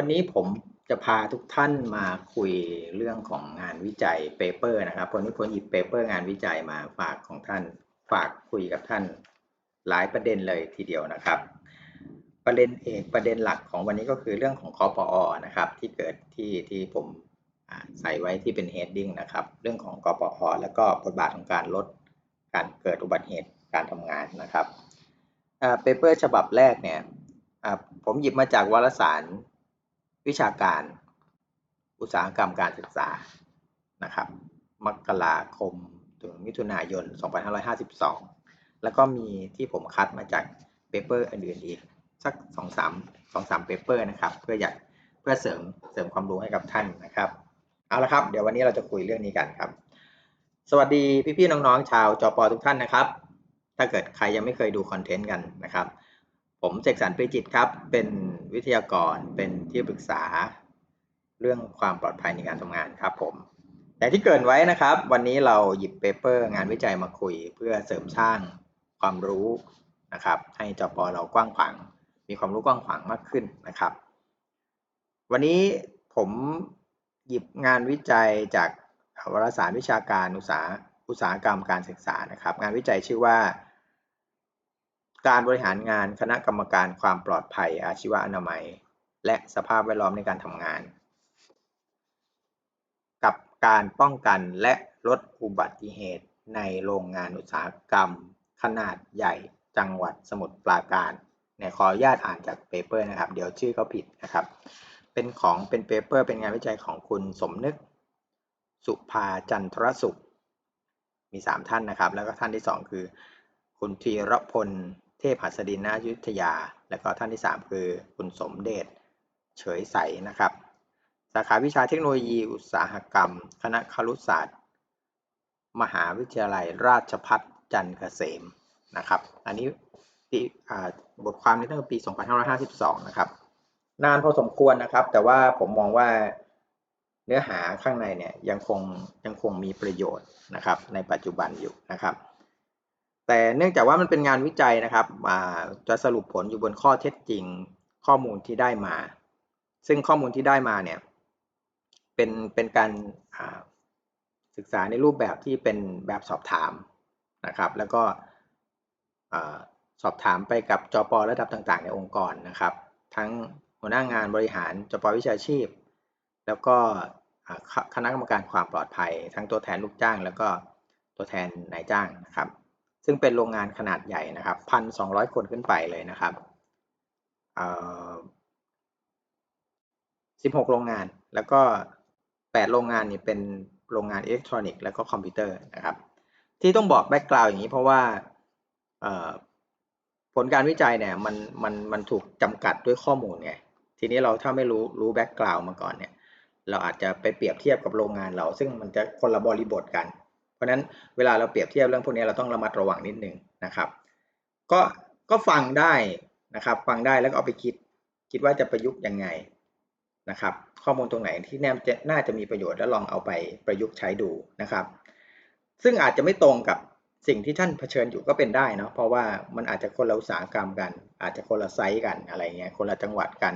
วันนี้ผมจะพาทุกท่านมาคุยเรื่องของงานวิจัยเปเปอร์นะครับวันนี้ผมหยิบเปเปอร์งานวิจัยมาฝากของท่านฝากคุยกับท่านหลายประเด็นเลยทีเดียวนะครับ ประเด็นเอกประเด็นหลักของวันนี้ก็คือเรื่องของคอปอนะครับที่เกิดที่ที่ผมใส่ไว้ที่เป็น heading นะครับ เรื่องของกปอแล้วก็บทบาทของการลดการเกิดอุบัติเหตุการทำงานนะครับเปเปอร์ฉบับแรกเนี่ยผมหยิบมาจากวารสาร วิชาการอุตสาหกรรมการศึกษานะครับ มกราคมถึงมิถุนายน 2552 แล้วก็มีที่ผมคัดมาจากเปเปอร์อื่นๆอีก สัก 2-3 2-3เปเปอร์นะครับ เพื่ออยากเพื่อเสริมเสริมความรู้ให้กับท่านนะครับ เอาละครับ เดี๋ยววันนี้เราจะคุยเรื่องนี้กันครับ สวัสดีพี่ๆน้องๆชาวจอปอทุกท่านนะครับ ถ้าเกิดใครยังไม่เคยดูคอนเทนต์กันนะครับ ผมเสกสรรปริจิตครับ เป็นวิทยากร เป็นที่ปรึกษา เรื่องความปลอดภัยในการทำงานครับผมอย่างที่เกินไว้นะครับ วันนี้เราหยิบเปเปอร์งานวิจัยมาคุย เพื่อเสริมสร้างความรู้นะครับ ให้จปอเรากว้างขวาง มีความรู้กว้างขวางมากขึ้นนะครับ วันนี้ผมหยิบงานวิจัยจากวารสารวิชาการอุตสาหอุตสาหกรรมการศึกษานะครับ งานวิจัยชื่อว่า การบริหารงานคณะกรรมการความปลอดภัยอาชีวอนามัย และสภาพแวดล้อมในการทำงาน กับการป้องกันและลดอุบัติเหตุในโรงงานอุตสาหกรรม ขนาดใหญ่จังหวัดสมุทรปราการเนี่ยขออนุญาตอ่านจากเปเปอร์นะครับ เดี๋ยวชื่อเขาผิดนะครับ เป็นของเป็นเปเปอร์ เป็นงานวิจัยของคุณสมนึก สุภาจันทรสุข มี 3 ท่านนะครับ แล้วก็ท่านที่ 2 คือ คุณธีรพล เทพหัสดินนายุทธยา และก็ท่านที่ 3 คือคุณสมเดชเฉยใสนะครับ สาขาวิชาเทคโนโลยีอุตสาหกรรม คณะครุศาสตร์ มหาวิทยาลัยราชพัฒจันทร์เกษมนะครับ อันนี้บทความนี้ตั้งแต่ปี 2552 นะครับ นานพอสมควรนะครับ แต่ว่าผมมองว่าเนื้อหาข้างในเนี่ยยังคงยังคงมีประโยชน์นะครับในปัจจุบันอยู่นะครับ แต่เนื่องจากว่ามันเป็นงานวิจัยนะครับจะสรุปผลอยู่บนข้อเท็จจริงข้อมูลที่ได้มา ซึ่งข้อมูลที่ได้มาเนี่ยเป็นเป็นการศึกษาในรูปแบบที่เป็นแบบสอบถามนะครับ แล้วก็สอบถามไปกับจประดับต่าง ๆ ในองค์กรนะครับ ทั้งหัวหน้างานบริหารจปวิชาชีพ แล้วก็คณะกรรมการความปลอดภัย ทั้งตัวแทนลูกจ้าง แล้วก็ตัวแทนนายจ้างนะครับ ซึ่งเป็นโรงงานขนาดใหญ่นะครับพันสองร้อยคนขึ้นไปเลยนะครับสิบหกโรงงานแล้วก็แปดโรงงานนี่เป็นโรงงานอิเล็กทรอนิกส์แล้วก็คอมพิวเตอร์นะครับ ที่ต้องบอกแบ็กกราวด์อย่างนี้เพราะว่าผลการวิจัยเนี่ยมันมันมันถูกจำกัดด้วยข้อมูลไงทีนี้เราถ้าไม่รู้รู้แบ็กกราวด์มาก่อนเนี่ยเราอาจจะไปเปรียบเทียบกับโรงงานเรา ซึ่งมันจะคนละบริบทกัน เพราะนั้นเวลาเราเปรียบเทียบเรื่องพวกนี้เราต้องระมัดระวังนิดนึงนะครับ ก็ก็ฟังได้นะครับ ฟังได้แล้วก็เอาไปคิดคิดว่าจะประยุกต์ยังไงนะครับ ข้อมูลตรงไหนที่แน่จะน่าจะมีประโยชน์แล้วลองเอาไปประยุกต์ใช้ดูนะครับ ซึ่งอาจจะไม่ตรงกับสิ่งที่ท่านเผชิญอยู่ก็เป็นได้เนาะเพราะว่ามันอาจจะคนละอุตสาหกรรมกัน อาจจะคนละไซส์กันอะไรเงี้ยคนละจังหวัดกัน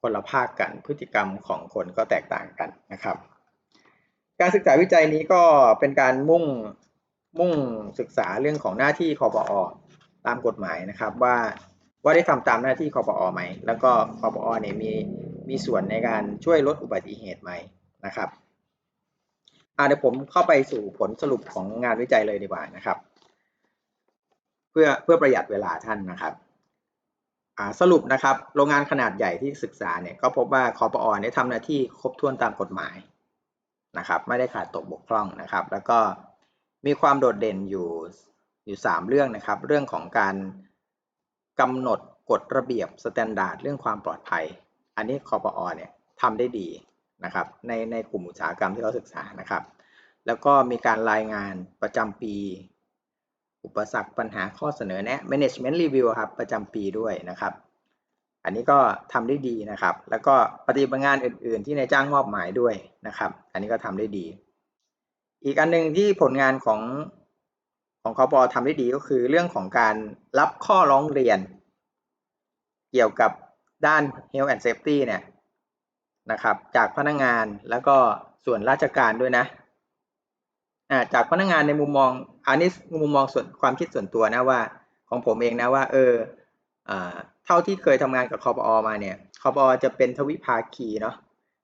คนละภาคกันพฤติกรรมของคนก็แตกต่างกันนะครับ การศึกษาวิจัยนี้ก็เป็นการมุ่งมุ่งศึกษาเรื่องของหน้าที่คอปอตามกฎหมายนะครับว่าว่าได้ทำตามหน้าที่คอปอไหม แล้วก็คอปอเนี่ยมีมีส่วนในการช่วยลดอุบัติเหตุไหมนะครับเดี๋ยวผมเข้าไปสู่ผลสรุปของงานวิจัยเลยดีกว่านะครับ เพื่อเพื่อประหยัดเวลาท่านนะครับสรุปนะครับโรงงานขนาดใหญ่ที่ศึกษาเนี่ยก็พบว่าคอปอเนี่ยทำหน้าที่ครบถ้วนตามกฎหมาย นะครับ ไม่ได้ขาดตกบกพร่องนะครับ แล้วก็มีความโดดเด่นอยู่อยู่ 3 เรื่องนะครับ เรื่องของการกำหนดกฎระเบียบสแตนดาร์ดเรื่องความปลอดภัย อันนี้คอปอเนี่ยทำได้ดีนะครับในในกลุ่มอุตสาหกรรมที่เขาศึกษานะครับ แล้วก็มีการรายงานประจำปี อุปสรรคปัญหาข้อเสนอแนะ management review ครับประจำปีด้วยนะครับ อันนี้ก็ทำได้ดีนะครับ แล้วก็ปฏิบัติงานอื่น ๆ ที่นายจ้างมอบหมายด้วยนะครับ อันนี้ก็ทำได้ดี อีกอันหนึ่งที่ผลงานของของคอปอทำได้ดีก็คือเรื่องของการรับข้อร้องเรียน เกี่ยวกับด้าน Health and Safety เนี่ยนะครับ จากพนักงานแล้วก็ส่วนราชการด้วยนะอ่าจากพนักงานในมุมมองอันนี้มุมมองส่วนความคิดส่วนตัวนะว่า ของผมเองนะว่า เอออ เท่าที่เคยทำงานกับคอปอมาเนี่ยคอปอจะเป็นทวิภาคีเนาะ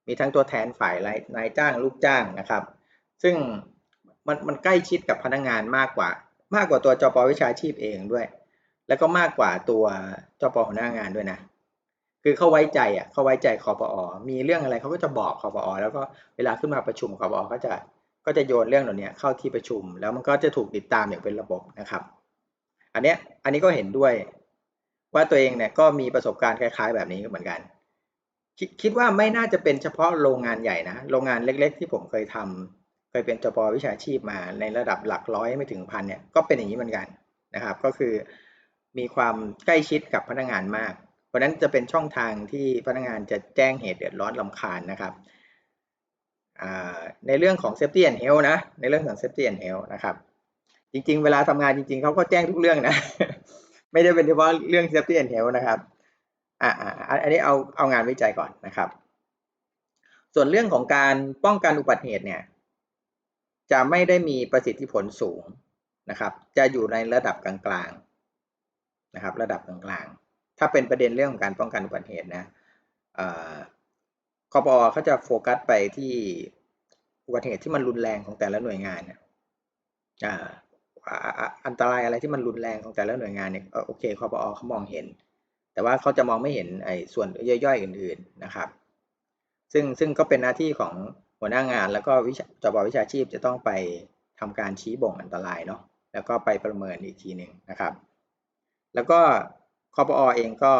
มีทั้งตัวแทนฝ่ายนายจ้างลูกจ้างนะครับ ซึ่งมันมันใกล้ชิดกับพนักงานมากกว่า มากกว่าตัวจปวิชาชีพเองด้วย แล้วก็มากกว่าตัวจปหัวหน้างานด้วยนะ คือเขาไว้ใจอะเขาไว้ใจคอปอมีเรื่องอะไรเขาก็จะบอกคอปอแล้วก็เวลาขึ้นมาประชุมคอปอก็จะก็จะโยนเรื่องเหล่านี้เข้าที่ประชุม แล้วมันก็จะถูกติดตามอย่างเป็นระบบนะครับ อันเนี้ยอันนี้ก็เห็นด้วย ว่าตัวเองเนี่ยก็มีประสบการณ์คล้ายๆ แบบนี้เหมือนกันคิดคิดว่าไม่น่าจะเป็นเฉพาะโรงงานใหญ่นะ โรงงานเล็ก ๆ ที่ผมเคยทำเคยเป็นจปวิชาชีพมาในระดับหลักร้อยไม่ถึงพันเนี่ยก็เป็นอย่างนี้เหมือนกันนะครับ ก็คือมีความใกล้ชิดกับพนักงานมาก เพราะนั้นจะเป็นช่องทางที่พนักงานจะแจ้งเหตุเดือดร้อนลำคาญนะครับในเรื่องของ safety and health นะ ในเรื่องของ safety and health นะครับ จริง ๆ เวลาทำงานจริง ๆเขาก็แจ้งทุกเรื่องนะ ไม่ได้เป็นเฉพาะเรื่อง safety and health นะครับอ่าอันนี้เอาเอางานวิจัยก่อนนะครับ ส่วนเรื่องของการป้องกันอุบัติเหตุเนี่ยจะไม่ได้มีประสิทธิผลสูงนะครับ จะอยู่ในระดับกลางๆนะครับ ระดับกลางๆ ถ้าเป็นประเด็นเรื่องของการป้องกันอุบัติเหตุนะคอปอเขาจะโฟกัสไปที่อุบัติเหตุที่มันรุนแรงของแต่ละหน่วยงานเนี่ย อันตรายอะไรที่มันรุนแรงของแต่ละหน่วยงานเนี่ยโอเคคอปอเขามองเห็น แต่ว่าเขาจะมองไม่เห็นไอ้ส่วนย่อยๆอื่น ๆนะครับ ซึ่งซึ่งก็เป็นหน้าที่ของหัวหน้างานแล้วก็วิชาจบวิชาชีพจะต้องไปทำการชี้บ่งอันตรายเนาะแล้วก็ไปประเมินอีกทีหนึ่งนะครับ แล้วก็คอปอเองก็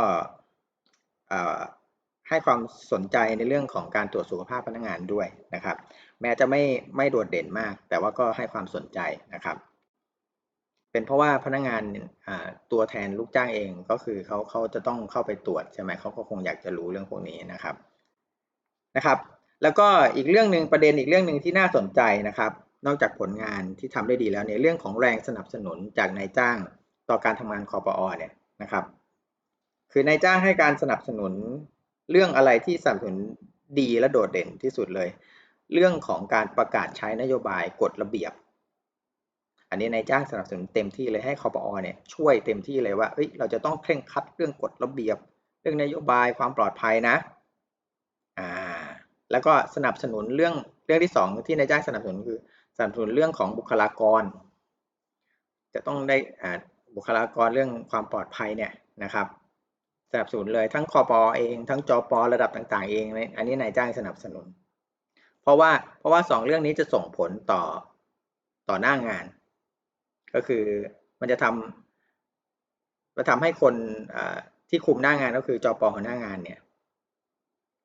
ให้ความสนใจในเรื่องของการตรวจสุขภาพพนักงานด้วยนะครับ แม้จะไม่ไม่โดดเด่นมาก แต่ว่าก็ให้ความสนใจนะครับ เป็นเพราะว่าพนักงานตัวแทนลูกจ้างเองก็คือเขาเขาจะต้องเข้าไปตรวจใช่ไหมเขาก็คงอยากจะรู้เรื่องพวกนี้นะครับนะครับ แล้วก็อีกเรื่องหนึ่งประเด็นอีกเรื่องหนึ่งที่น่าสนใจนะครับ นอกจากผลงานที่ทำได้ดีแล้วในเรื่องของแรงสนับสนุนจากนายจ้างต่อการทำงานคอปอเนี่ยนะครับ คือนายจ้างให้การสนับสนุนเรื่องอะไรที่สนับสนุนดีและโดดเด่นที่สุดเลย เรื่องของการประกาศใช้นโยบายกฎระเบียบ อันนี้นายจ้างสนับสนุนเต็มที่เลยให้คอปอเนี่ยช่วยเต็มที่เลยว่าเอ้ยเราจะต้องเคร่งครัดเรื่องกฎระเบียบ เรื่องนโยบายความปลอดภัยนะอ่าแล้วก็สนับสนุนเรื่องเรื่องที่สองที่นายจ้างสนับสนุนคือสนับสนุนเรื่องของบุคลากร จะต้องได้อ่าบุคลากรเรื่องความปลอดภัยเนี่ยนะครับสนับสนุนเลยทั้งคอปอเอง ทั้งจอประดับต่างๆ เอง อันนี้นายจ้างสนับสนุน เพราะว่าเพราะว่าสองเรื่องนี้จะส่งผลต่อต่อหน้างาน ก็คือมันจะทำจะทำให้คนที่คุมหน้างานก็คือจอปอของหน้างานเนี่ย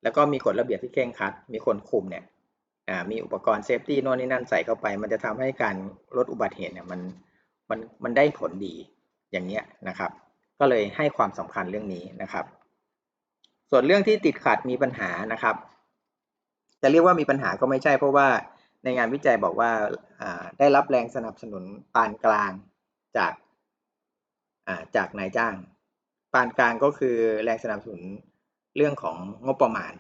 แล้วก็มีกฎระเบียบที่เคร่งครัด มีคนคุมเนี่ยมีอุปกรณ์เซฟตี้โน่นนี่นั่นใส่เข้าไป มันจะทำให้การลดอุบัติเหตุเนี่ยมันมันมันได้ผลดีอย่างเงี้ยนะครับ ก็เลยให้ความสำคัญเรื่องนี้นะครับ ส่วนเรื่องที่ติดขัดมีปัญหานะครับ จะเรียกว่ามีปัญหาก็ไม่ใช่เพราะว่า ในงานวิจัยบอกว่าได้รับแรงสนับสนุนปานกลางจากจากนายจ้าง ปานกลางก็คือแรงสนับสนุนเรื่องของงบประมาณ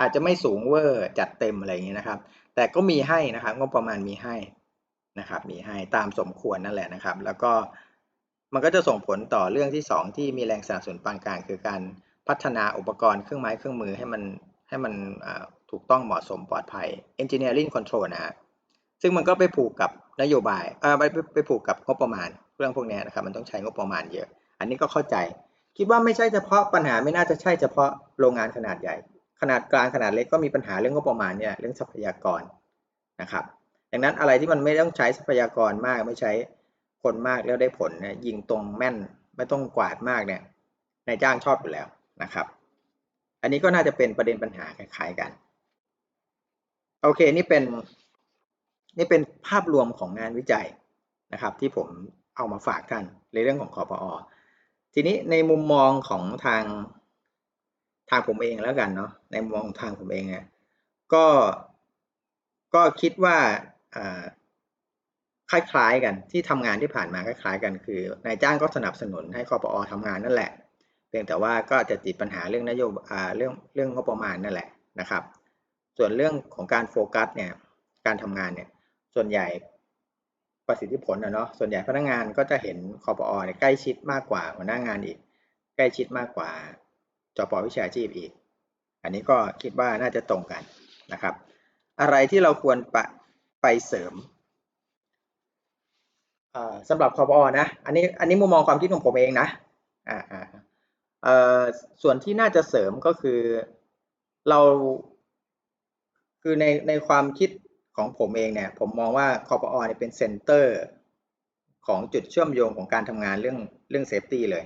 อาจจะไม่สูงเวอร์จัดเต็มอะไรอย่างนี้นะครับ แต่ก็มีให้นะครับงบประมาณมีให้นะครับมีให้ตามสมควรนั่นแหละนะครับ แล้วก็มันก็จะส่งผลต่อเรื่องที่ 2 ที่มีแรงสนับสนุนปานกลางคือการพัฒนาอุปกรณ์เครื่องไม้เครื่องมือให้มันให้มัน ถูกต้องเหมาะสมปลอดภัย engineering control นะฮะซึ่งมันก็ไปผูกกับนโยบายเออไปไปผูกกับงบประมาณเรื่องพวกนี้นะครับมันต้องใช้งบประมาณเยอะ อันนี้ก็เข้าใจ คิดว่าไม่ใช่เฉพาะปัญหาไม่น่าจะใช่เฉพาะโรงงานขนาดใหญ่ ขนาดกลางขนาดเล็กก็มีปัญหาเรื่องงบประมาณเนี่ยเรื่องทรัพยากรนะครับดังนั้นอะไรที่มันไม่ต้องใช้ทรัพยากรมากไม่ใช้คนมากแล้วได้ผลนี่ยยิงตรงแม่นไม่ต้องกวาดมากเนี่ยนายจ้างชอบอยู่แล้วนะครับ อันนี้ก็น่าจะเป็นประเด็นปัญหาคล้ายๆกัน โอเค นี่เป็นนี่เป็นภาพรวมของงานวิจัยนะครับ ที่ผมเอามาฝากท่านในเรื่องของคอพอทีนี้ในมุมมองของทางทางผมเองแล้วกันเนาะในมุมมองทางผมเองเนี่ยก็ก็คิดว่าคล้ายๆกันที่ทำงานที่ผ่านมาคล้ายๆกันคือนายจ้างก็สนับสนุนให้คอปอทำงานนั่นแหละ เพียงแต่ว่าก็จะติดปัญหาเรื่องนโยบายเรื่องเรื่องงบประมาณนั่นแหละนะครับ ส่วนเรื่องของการโฟกัสเนี่ยการทำงานเนี่ยส่วนใหญ่ประสิทธิผลนะเนาะส่วนใหญ่พนักงานก็จะเห็นคอปอเนี่ยใกล้ชิดมากกว่าหัวหน้างานอีก ใกล้ชิดมากกว่าจปวิชาชีพอีก อันนี้ก็คิดว่าน่าจะตรงกันนะครับ อะไรที่เราควรไปไปเสริมอ่าสำหรับคอปอนะอันนี้อันนี้มุมมองความคิดของผมเองนะอ่าอ่าส่วนที่น่าจะเสริมก็คือเรา คือในในความคิดของผมเองเนี่ย ผมมองว่าคอปอเนี่ยเป็นเซ็นเตอร์ของจุดเชื่อมโยงของการทำงานเรื่องเรื่องเซฟตี้เลย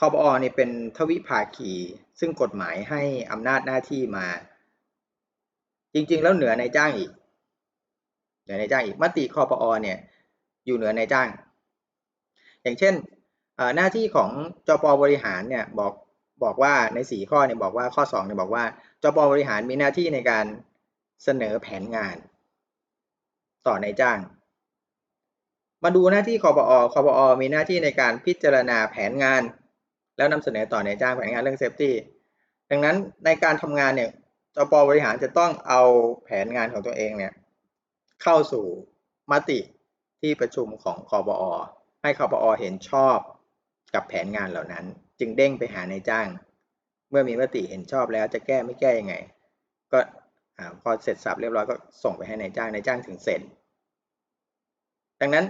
คอปอเนี่ยเป็นทวิภาคี ซึ่งกฎหมายให้อำนาจหน้าที่มา จริง ๆ แล้วเหนือในจ้างอีกเหนือในจ้างอีกมติคอปอเนี่ยอยู่เหนือในจ้าง อย่างเช่นหน้าที่ของจปบริหารเนี่ยบอก บอกว่าในสี่ข้อเนี่ยบอกว่าข้อสองเนี่ยบอกว่าจปบริหารมีหน้าที่ในการเสนอแผนงาน ต่อในจ้าง มาดูหน้าที่คอปอคอปอมีหน้าที่ในการพิจารณาแผนงาน แล้วนำเสนอต่อในจ้างแผนงานเรื่องเซฟตี้ดังนั้นในการทำงานเนี่ยจปบริหารจะต้องเอาแผนงานของตัวเองเนี่ยเข้าสู่มติที่ประชุมของคอปอให้คอปอเห็นชอบกับแผนงานเหล่านั้น จึงเด้งไปหานายจ้าง เมื่อมีมติเห็นชอบแล้วจะแก้ไม่แก้ยังไง ก็พอเสร็จสับเรียบร้อยก็ส่งไปให้นายจ้างนายจ้างถึงเซ็นดังนั้น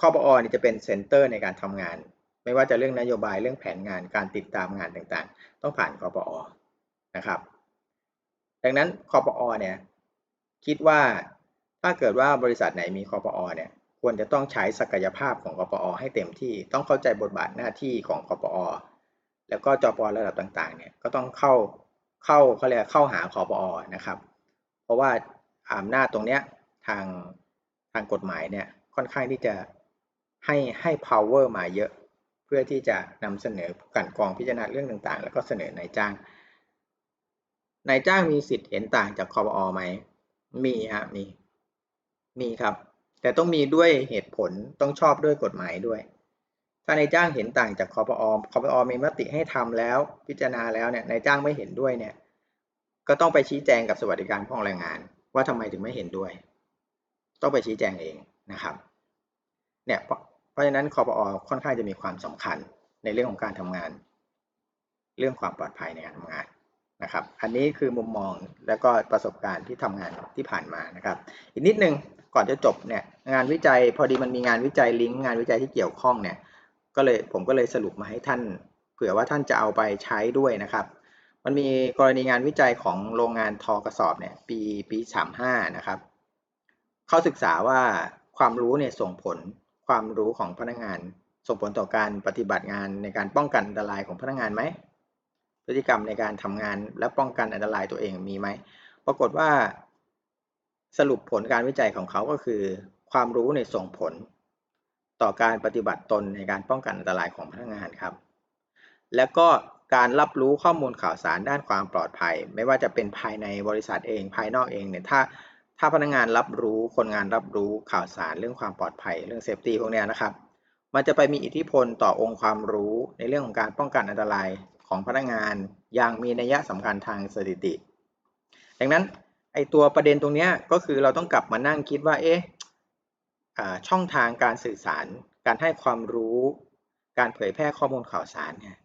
คอปอนี่จะเป็นเซ็นเตอร์ในการทำงาน ไม่ว่าจะเรื่องนโยบายเรื่องแผนงานการติดตามงานต่างๆ ต้องผ่านคอปอนะครับ ดังนั้นคอปอเนี่ยคิดว่าถ้าเกิดว่าบริษัทไหนมีคอปอเนี่ย ควรจะต้องใช้ศักยภาพของคอปอให้เต็มที่ ต้องเข้าใจบทบาทหน้าที่ของคอปอแล้วก็จปอระดับต่างๆเนี่ยก็ต้องเข้าเข้าเขาเรียกเข้าหาคอปอนะครับ เพราะว่าอำนาจตรงเนี้ยทางทางกฎหมายเนี่ยค่อนข้างที่จะให้ให้ power มาเยอะ เพื่อที่จะนำเสนอกันกองพิจารณาเรื่องต่างๆ แล้วก็เสนอนายจ้างนายจ้างมีสิทธิ์เห็นต่างจากคอปอไหมมีฮะมีมีครับ แต่ต้องมีด้วยเหตุผลต้องชอบด้วยกฎหมายด้วย ถ้านายจ้างเห็นต่างจากคอปอคอปอมีมติให้ทำแล้วพิจารณาแล้วเนี่ยนายจ้างไม่เห็นด้วยเนี่ยก็ต้องไปชี้แจงกับสวัสดิการพ้องแรงงาน ว่าทำไมถึงไม่เห็นด้วย ต้องไปชี้แจงเองนะครับเนี่ยเพราะเพราะฉะนั้นคอปอค่อนข้างจะมีความสำคัญในเรื่องของการทำงาน เรื่องความปลอดภัยในการทำงานนะครับ อันนี้คือมุมมองและก็ประสบการณ์ที่ทำงานที่ผ่านมานะครับ อีกนิดนึงก่อนจะจบเนี่ย งานวิจัย พอดีมันมีงานวิจัยลิงก์งานวิจัยที่เกี่ยวข้องเนี่ยก็เลยผมก็เลยสรุปมาให้ท่าน เผื่อว่าท่านจะเอาไปใช้ด้วยนะครับ มันมีกรณีงานวิจัยของโรงงานทอกระสอบเนี่ยปีปีสามห้านะครับเขาศึกษาว่าความรู้เนี่ยส่งผลความรู้ของพนักงานส่งผลต่อการปฏิบัติงานในการป้องกันอันตรายของพนักงานไหมพฤติกรรมในการทำงานและป้องกันอันตรายตัวเองมีไหม ปรากฏว่าสรุปผลการวิจัยของเขาก็คือ ความรู้ในส่งผล ต่อการปฏิบัติตนในการป้องกันอันตรายของพนักงานครับ และก็การรับรู้ข้อมูลข่าวสารด้านความปลอดภัย ไม่ว่าจะเป็นภายในบริษัทเองภายนอกเองเนี่ยถ้าถ้าพนักงานรับรู้คนงานรับรู้ข่าวสารเรื่องความปลอดภัยเรื่องเซฟตี้พวกนี้นะครับ มันจะไปมีอิทธิพลต่อองค์ความรู้ในเรื่องของการป้องกันอันตรายของพนักงานอย่างมีนัยสำคัญทางสถิติ ดังนั้นไอตัวประเด็นตรงนี้ก็คือเราต้องกลับมานั่งคิดว่าเอ๊ะ ช่องทางการสื่อสาร การให้ความรู้ การเผยแพร่ข้อมูลข่าวสารเนี่ย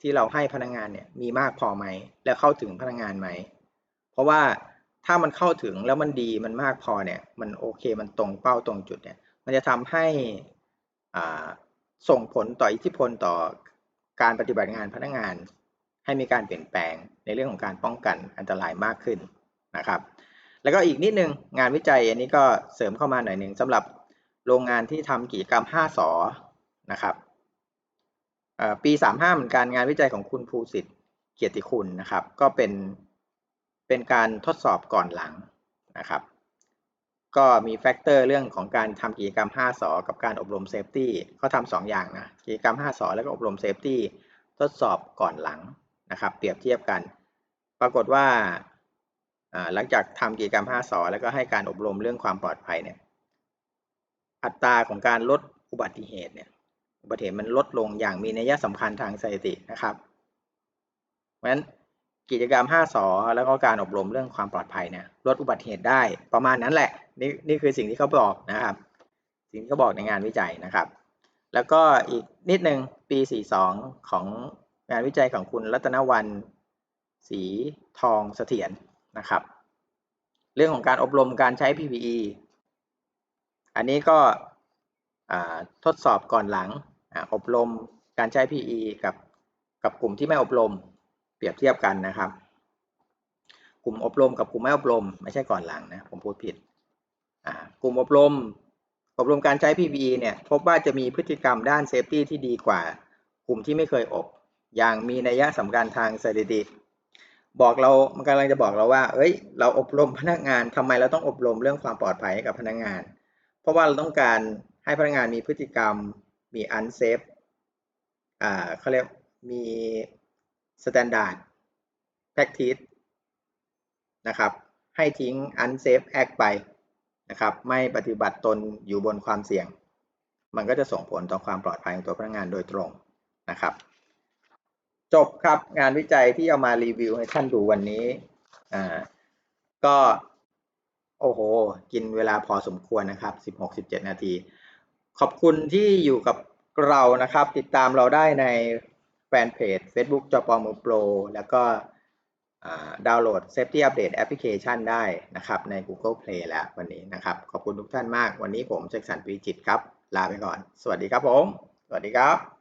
ที่เราให้พนักงานเนี่ยมีมากพอไหม และเข้าถึงพนักงานไหม เพราะว่าถ้ามันเข้าถึงแล้วมันดีมันมากพอเนี่ยมันโอเคมันตรงเป้าตรงจุดเนี่ยมันจะทำให้ส่งผลต่ออิทธิพลต่อการปฏิบัติงานพนักงาน ให้มีการเปลี่ยนแปลงในเรื่องของการป้องกันอันตรายมากขึ้นนะครับ แล้วก็อีกนิดนึงงานวิจัยอันนี้ก็เสริมเข้ามาหน่อยหนึ่งสำหรับ โรงงานที่ทำกิจกรรม 5สอนะครับปี 35 เหมือนกันงานวิจัยของคุณภูสิทธิ์เกียรติคุณนะครับ ก็เป็นเป็นการทดสอบก่อนหลังนะครับ ก็มีแฟกเตอร์เรื่องของการทำกิจกรรม 5สอกับการอบรมเซฟตี้เขาทำสองอย่างนะกิจกรรม 5สอแล้วก็อบรมเซฟตี้ทดสอบก่อนหลังนะครับ เปรียบเทียบกัน ปรากฏว่าหลังจากทำกิจกรรม 5สอแล้วก็ให้การอบรมเรื่องความปลอดภัยเนี่ย อัตราของการลดอุบัติเหตุเนี่ยอุบัติเหตุมันลดลงอย่างมีนัยสำคัญทางสถิตินะครับเพราะฉะนั้นกิจกรรม 5สอแล้วก็การอบรมเรื่องความปลอดภัยเนี่ยลดอุบัติเหตุได้ประมาณนั้นแหละนี่นี่คือสิ่งที่เขาบอกนะครับ สิ่งที่เขาบอกในงานวิจัยนะครับ แล้วก็อีกนิดนึงปี 42 ของงานวิจัยของคุณรัตนวันศรีทองเสถียรนะครับ เรื่องของการอบรมการใช้ PPE อันนี้ก็ทดสอบก่อนหลังออบรมการใช้ P.E กับกับกลุ่มที่ไม่อบรม เปรียบเทียบกันนะครับ กลุ่มอบรมกับกลุ่มไม่อบรม ไม่ใช่ก่อนหลังนะผมพูดผิดกลุ่มอบรม อบรมการใช้ PPE เนี่ยพบว่าจะมีพฤติกรรมด้านเซฟตี้ที่ดีกว่า กลุ่มที่ไม่เคยอบ อย่างมีนัยสำคัญทางสถิติบอกเรา มันกำลังจะบอกเราว่า เอ้ย เราอบรมพนักงานทำไมเราต้องอบรมเรื่องความปลอดภัยให้กับพนักงาน เพราะว่าเราต้องการให้พนักงานมีพฤติกรรมมีอันเซฟอ่าเขาเรียกมีสแตนดาร์ดแพ็กทีสนะครับให้ทิ้ง unsafe act ไปนะครับไม่ปฏิบัติตนอยู่บนความเสี่ยง มันก็จะส่งผลต่อความปลอดภัยของตัวพนักงานโดยตรงนะครับ จบครับงานวิจัยที่เอามารีวิวให้ท่านดูวันนี้อ่าก็ โอ้โห กินเวลาพอสมควรนะครับ 16-17 นาที ขอบคุณที่อยู่กับเรานะครับ ติดตามเราได้ในแฟนเพจ Facebook จอปอมือโปร แล้วก็ดาวน์โหลด Safety Update Application ได้นะครับใน Google Play แล้ววันนี้นะครับ ขอบคุณทุกท่านมาก วันนี้ผมเจคสันปีจิตครับ ลาไปก่อน สวัสดีครับผม สวัสดีครับ